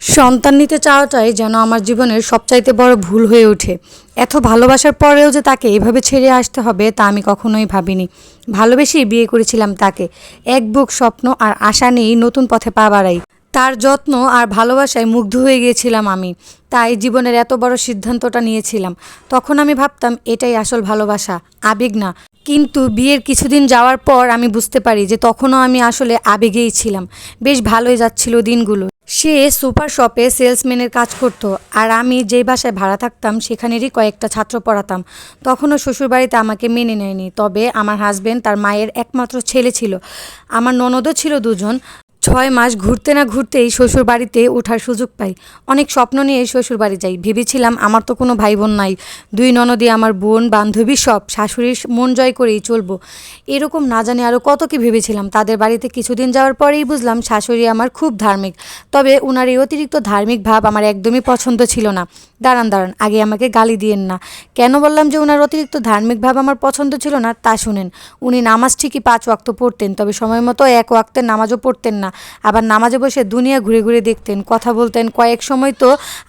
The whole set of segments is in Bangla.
সন্তান নিতে চাওয়াটাই যেন আমার জীবনের সবচাইতে বড় ভুল হয়ে ওঠে। এত ভালোবাসার পরেও যে তাকে এভাবে ছেড়ে আসতে হবে তা আমি কখনোই ভাবিনি। ভালোবেসেই বিয়ে করেছিলাম তাকে। এক বুক স্বপ্ন আর আশা নেই নতুন পথে পা বাড়াই। তার যত্ন আর ভালোবাসায় মুগ্ধ হয়ে গিয়েছিলাম আমি। তাই জীবনের এত বড় সিদ্ধান্তটা নিয়েছিলাম। তখন আমি ভাবতাম, এটাই আসল ভালোবাসা, আবেগ না। কিন্তু বিয়ের কিছুদিন যাওয়ার পর আমি বুঝতে পারি যে তখনও আমি আসলে আবেগেই ছিলাম। বেশ ভালোই যাচ্ছিল দিনগুলো। সে সুপার শপে সেলসম্যানের কাজ করত আর আমি যে বাসায় ভাড়া থাকতাম, সেখানেরই কয়েকটা ছাত্র পড়াতাম। তখনও শ্বশুরবাড়িতে আমাকে মেনে নেয়নি। তবে আমার হাজবেন্ড তার মায়ের একমাত্র ছেলে ছিল। আমার ননদও ছিল দুজন। ছয় মাস ঘুরতে না ঘুরতেই শ্বশুর বাড়িতে ওঠার সুযোগ পাই। অনেক স্বপ্ন নিয়ে শ্বশুর বাড়ি যাই। ভেবেছিলাম আমার তো কোনো ভাই বোন নাই। দুই ননদি আমার বোন, বান্ধবী সব। শাশুড়ির মন জয় করেই চলবো। এরকম না জানি আরও কত কি ভেবেছিলাম। তাদের বাড়িতে কিছুদিন যাওয়ার পরেই বুঝলাম শাশুড়ি আমার খুব ধার্মিক। তবে ওনার এই অতিরিক্ত ধার্মিক ভাব আমার একদমই পছন্দ ছিল না। দাঁড়ান দাঁড়ান, আগে আমাকে গালি দিয়েন না। কেন বললাম যে ওনার অতিরিক্ত ধার্মিক ভাব আমার পছন্দ ছিল না? তা শুনেন, উনি নামাজ ঠিকই পাঁচ ওয়াক্ত পড়তেন, তবে সময় মতো এক ওয়াক্তের নামাজও পড়তেন না। আবার নামাজে বসে দুনিয়া ঘুরে ঘুরে দেখতেন, কথা বলতেন, কয়েক সময় তো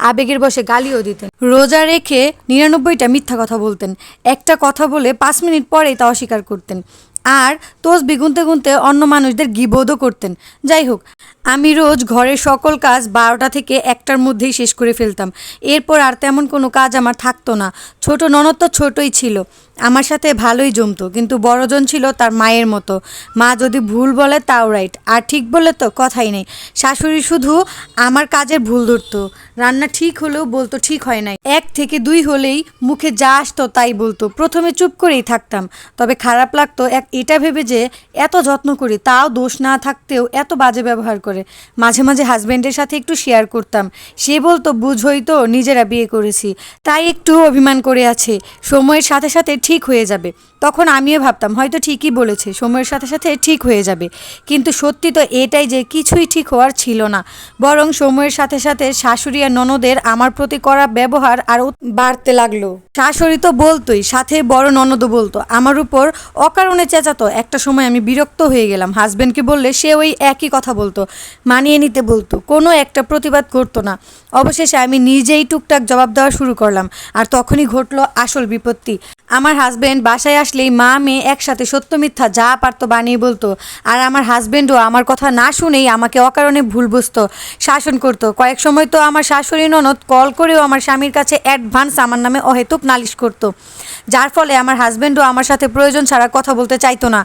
আবেগের বসে গালিও দিতেন। রোজা রেখে নিরানব্বইটা মিথ্যা কথা বলতেন, একটা কথা বলে পাঁচ মিনিট পরেই তা অস্বীকার করতেন। আর তোজ বিগুনতে গুনতে অন্য মানুষদের গিবোধও করতেন। যাই হোক, আমি রোজ ঘরের সকল কাজ বারোটা থেকে একটার মধ্যেই শেষ করে ফেলতাম। এরপর আর তেমন কোনো কাজ আমার থাকতো না। ছোট ননদ তো ছোটই ছিল। আমার সাথে ভালোই জমতো, কিন্তু বড়জন ছিল তার মায়ের মতো। মা যদি ভুল বলে তাও রাইট আর ঠিক বলে তো কথাই নেই। শাশুড়ি শুধু আমার কাজের ভুল ধরতো। রান্না ঠিক হলেও বলতো ঠিক হয় নাই। এক থেকে দুই হলেই মুখে যা আসতো তাই বলতো। প্রথমে চুপ করেই থাকতাম, তবে খারাপ লাগতো এক এটা ভেবে যে এত যত্ন করি, তাও দোষ না থাকতেও এত বাজে ব্যবহার করে। মাঝে মাঝে হাজব্যান্ডের সাথে একটু শেয়ার করতাম। সে বলতো বুঝ হইতো নিজেরা বিয়ে করেছি। তাই একটু অভিমান করে আছে। সময়ের সাথে সাথে ঠিক হয়ে যাবে। তখন আমিও ভাবতাম, হয়তো ঠিকই বলেছে, সময়ের সাথে সাথে ঠিক হয়ে যাবে। কিন্তু সত্যি তো এটাই যে কিছুই ঠিক হওয়ার ছিল না। বরং সময়ের সাথে সাথে শাশুড়ি আর ননদের আমার প্রতি করা ব্যবহার আরও বাড়তে লাগল। শাশুড়ি তো বলতোই, সাথে বড় ননদও বলতো। আমার উপর অকারণে চেঁচাতো। একটা সময় আমি বিরক্ত হয়ে গেলাম। হাজব্যান্ডকে বললে সে ওই একই কথা বলতো, মানিয়ে নিতে বলতো। কোনো একটা প্রতিবাদ করতো না। অবশেষে আমি নিজেই টুকটাক জবাব দেওয়া শুরু করলাম। আর তখনই ঘটলো আসল বিপত্তি। আমার হাজব্যান্ড বাসায় আসলেই মা, মেয়ে একসাথে সত্য মিথ্যা যা পারতো বানিয়ে বলতো। আর আমার হাজব্যান্ডও আমার কথা না শুনেই আমাকে অকারণে ভুল বুঝতো, শাসন করতো। কয়েক সময় তো আমার শাশুড়ি ননদ কল করেও আমার স্বামীর কাছে অ্যাডভান্স আমার নামে অহেতুক নালিশ করতো। যার ফলে আমার হাজব্যান্ডও আমার সাথে প্রয়োজন ছাড়া কথা বলতে চাইতো না।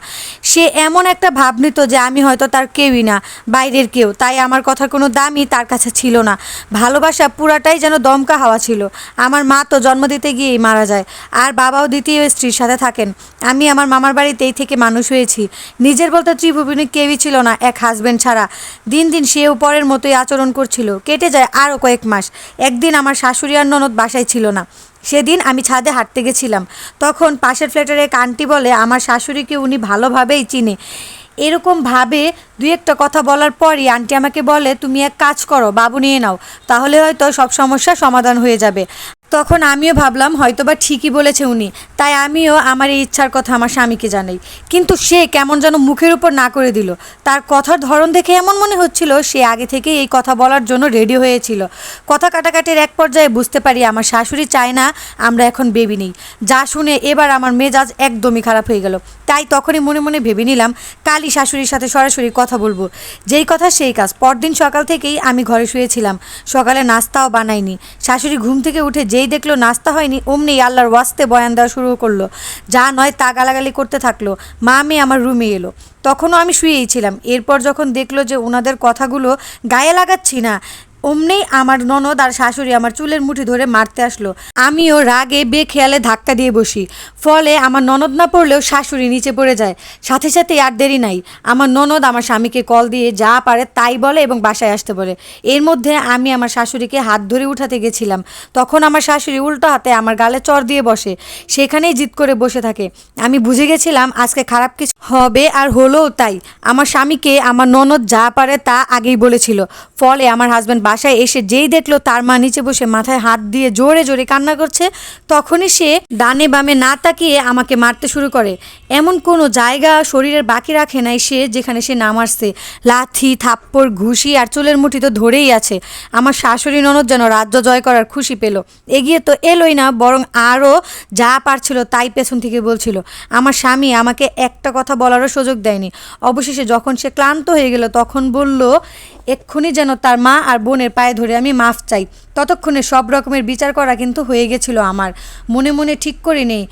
সে এমন একটা ভাব নিত যে আমি হয়তো তার কেউই না, বাইরের কেউ। তাই আমার কথার কোনো দামই তার কাছে ছিল না। ভালোবাসা পুরাটাই যেন দমকা হাওয়া ছিল। আমার মা তো জন্ম দিতে গিয়েই মারা যায়। আর বাবাও দ্বিতীয় স্ত্রীর সাথে থাকেন। আমি আমার মামার বাড়িতেই থেকে মানুষ হয়েছি। নিজের বলতে ত্রিভুবনে কেউই ছিল না, এক হাজব্যান্ড ছাড়া। দিন দিন সেও পরের মতোই আচরণ করছিল। কেটে যায় আরও কয়েক মাস। একদিন আমার শাশুড়ি আর ননদ বাসায় ছিল না। সেদিন আমি ছাদে হাঁটতে গেছিলাম। তখন পাশের ফ্ল্যাটের এক আন্টি বলে, আমার শাশুড়িকে উনি ভালোভাবেই চিনে। এরকম ভাবে দুই একটা কথা বলার পরই আন্টি আমাকে বলে, তুমি এক কাজ করো, বাবু নিয়ে নাও। তাহলে হয়তো সব সমস্যা সমাধান হয়ে যাবে। তখন আমিও ভাবলাম হয়তো বা ঠিকই বলেছে উনি। তাই আমিও আমার এই ইচ্ছার কথা আমার স্বামীকে জানাই। কিন্তু সে কেমন যেন মুখের উপর না করে দিল। তার কথার ধরন দেখে এমন মনে হচ্ছিল, সে আগে থেকে এই কথা বলার জন্য রেডি হয়েছিল। কথা কাটাকাটির এক পর্যায়ে বুঝতে পারি, আমার শাশুড়ি চায় না, আমরা এখন বেবি নেই। যা শুনে এবার আমার মেজাজ একদমই খারাপ হয়ে গেল। তাই তখনই মনে মনে ভেবে নিলাম, কালই শাশুড়ির সাথে সরাসরি কথা বলব। যেই কথা সেই কাজ। পরদিন সকাল থেকেই আমি ঘরে শুয়েছিলাম। সকালে নাস্তাও বানাইনি। শাশুড়ি ঘুম থেকে উঠে যেই দেখল নাস্তা হয়নি, অমনি আল্লাহর ওয়াস্তে বয়ান দেওয়া শুরু করল। যা নয় তা গালাগালি করতে থাকল। মা, মেয়ে আমার রুমে এলো। তখনও আমি শুয়েই ছিলাম। এরপর যখন দেখল যে ওনাদের কথাগুলো গায়ে লাগাচ্ছি না অমনেই আমার ননদ আর শাশুড়ি আমার চুলের মুঠি ধরে মারতে আসলো। আমিও রাগে বেখেয়ালে ধাক্কা দিয়ে বসি। ফলে আমার ননদ না পড়লেও শাশুড়ি নিচে পড়ে যায়। সাথে সাথে আর দেরি নাই। আমার ননদ আমার স্বামীকে কল দিয়ে যা পারে তাই বলে এবং বাসায় আসতে বলে। এর মধ্যে আমি আমার শাশুড়িকে হাত ধরে উঠাতে গেছিলাম। তখন আমার শাশুড়ি উল্টো হাতে আমার গালে চর দিয়ে বসে। সেখানেই জিদ করে বসে থাকে। আমি বুঝে গেছিলাম আজকে খারাপ কিছু হবে আর হলোও তাই। আমার স্বামীকে আমার ননদ যা পারে তা আগেই বলেছিল। ফলে আমার হাজব্যান্ড বাসায় এসে যেই দেখল তার মা নিচে বসে মাথায় হাত দিয়ে জোরে জোরে কান্না করছে, তখনই সে ডানে বামে না তাকিয়ে আমাকে মারতে শুরু করে। এমন কোনো জায়গা শরীরের বাকি রাখে নাই সে যেখানে সে না মারছে। লাথি, থাপ্পড়, ঘুষি আর চুলের মুঠি তো ধরেই আছে। আমার শাশুড়ি ননদ যেন রাজ্য জয় করার খুশি পেল। এগিয়ে তো এলোই না, বরং আরও যা পারছিল তাই পেছন থেকে বলছিল। আমার স্বামী আমাকে একটা কথা বলারও সুযোগ দেয়নি। অবশেষে যখন সে ক্লান্ত হয়ে গেল, তখন বলল, এক্ষুনি যেন তার মা আর বোনের পায়ে ধরে আমি মাফ চাই। ততক্ষণে সব রকমের বিচার করা কিন্তু হয়ে গেছিল আমার। মনে মনে ঠিক করে নেই,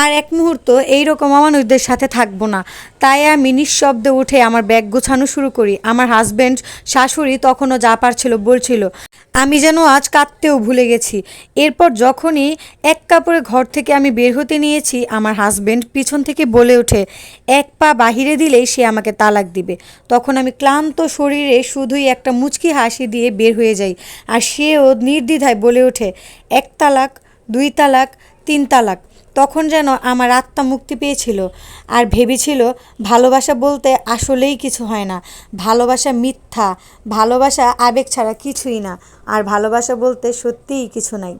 আর এক মুহূর্ত এইরকম অমানুষদের সাথে থাকব না। তাই আমি নিঃশব্দে উঠে আমার ব্যাগ গোছানো শুরু করি। আমার হাজব্যান্ড শাশুড়ি তখনও যা পারছিল বলছিল, আমি যেন আজ কাঁদতেও ভুলে গেছি। এরপর যখনই এক কাপড়ে ঘর থেকে আমি বের হতে নিয়েছি, আমার হাজব্যান্ড পিছন থেকে বলে ওঠে এক পা বাহিরে দিলেই সে আমাকে তালাক দিবে। তখন আমি ক্লান্ত শরীরে শুধুই একটা মুচকি হাসি দিয়ে বের হয়ে যাই আর সেও নির্দ্বিধায় বলে ওঠে, এক তালাক, দুই তালাক, তিন তালাক। তখন যেন আমার আত্মা মুক্তি পেয়েছিল আর ভেবেছিল, ভালোবাসা বলতে আসলেই কিছু হয় না। ভালোবাসা মিথ্যা, ভালোবাসা আবেগ ছাড়া কিছুই না। আর ভালোবাসা বলতে সত্যিই কিছু নাই।